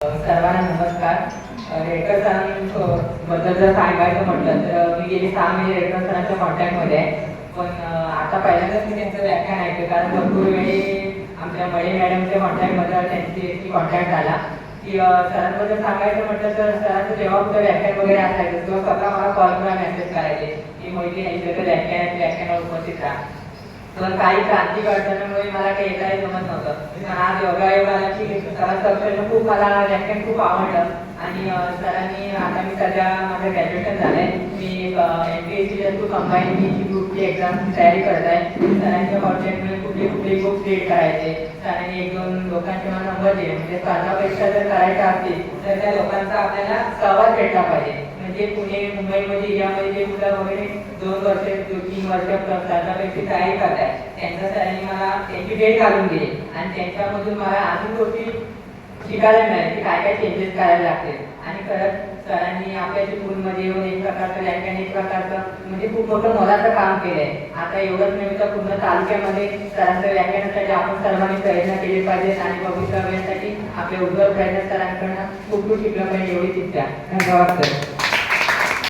सर्वांना नमस्कार. रेडकर सरांबद्दल जर सांगायचं म्हटलं तर मी गेली सहा महिने रेडकर सरांच्या कॉन्टॅक्टमध्ये आहे. पण आता पहिल्यांदाच मी त्यांचं व्याख्यान ऐकलं कारण भरपूर वेळी आमच्या मळे मॅडमच्या कॉन्टॅक्टमध्ये त्यांची कॉन्टॅक्ट झाला. की सरांबद्दल सांगायचं म्हटलं तर सरांचं जेव्हा कुठं व्याख्यान वगैरे असायचं तेव्हा स्वतः मला कॉल करा मेसेज करायचे की मोहिती यांच्या व्याख्यान व्याख्यानावर उपस्थित राहा. पण काही क्रांतिक अडचणीमुळे मला काही येता जमत नव्हतं. पण आज योगा योगाला की सरांचं खूप मला व्याख्यान खूप आवडलं. आणि सरांनी आता मी सध्या माझं ग्रॅज्युएशन झालंय. मी M P S C through combine मी ग्रुपची एक्झामची तयारी करत आहे सरांच्या कॉन्टॅक्टमध्ये कुठले कुठले बुक्स रीड करायचे. सरांनी एक दोन लोकांचे मला नंबर दिले. म्हणजे स्पर्धापेक्षा जर करायच्या असतील तर त्या लोकांचा आपल्याला सहवास भेटला पाहिजे. म्हणजे पुणे मुंबईमध्ये यामध्ये जे मुलं वगैरे दोन वर्ष तीन वर्ष त्याच्यापेक्षा तयारी करताय त्यांच्या मला त्यांची डेट घालून दिली आणि त्यांच्यामधून मला अजून गोष्टी शिकायला मिळाल्या की काय काय चेंजेस करायला लागते आणि खरंच सरांनी आपल्या स्कूलमध्ये येऊन एक प्रकारचं व्याख्यान एक प्रकारचं म्हणजे खूप मोठं मोलाचं काम केलं आहे आता एवढंच नव्हे तर पूर्ण तालुक्यामध्ये सरांचं व्याख्यानासाठी आपण सर्वांनी प्रयत्न केले पाहिजेत. आणि भविष्यासाठी आपले उज्ज्वल प्रयत्न सरांकडनं खूप खूप शिकलं पाहिजे एवढी इच्छा धन्यवाद सर.